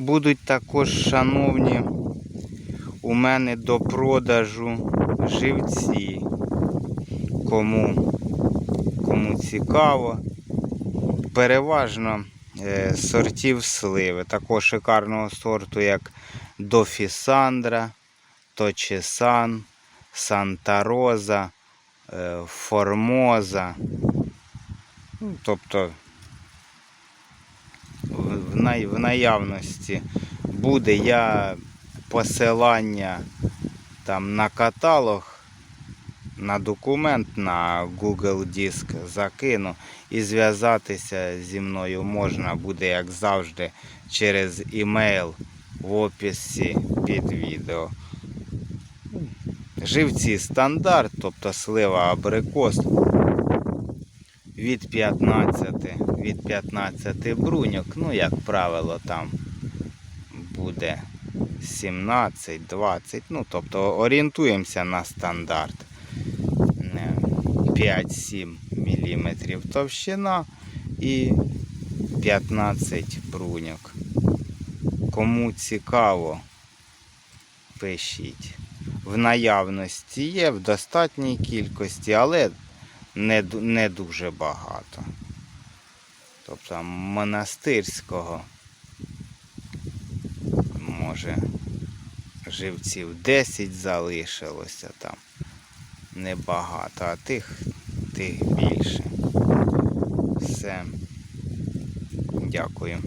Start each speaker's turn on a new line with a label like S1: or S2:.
S1: Будуть також, шановні, у мене до продажу живці. Кому, кому цікаво. Переважно е, сортів сливи. Такого шикарного сорту, як Дофісандра, Точесан, Санта Роза, е, Формоза. Ну, Тобто в, наявності буде я посилання там на каталог, на документ, на Google Диск закину і зв'язатися зі мною можна буде, як завжди, через імейл в описі під відео. Живці стандарт, тобто слива абрикос від 15, від 15 бруньок, ну, як правило, там буде 17-20, ну, тобто орієнтуємося на стандарт. Е, 5-7 мм товщина і 15 бруньок. Кому цікаво, пишіть. В наявності є в достатній кількості, але не, не дуже багато. Тобто монастирського може живців 10 залишилося там. Небагато, а тих, тих більше. Все. Дякую.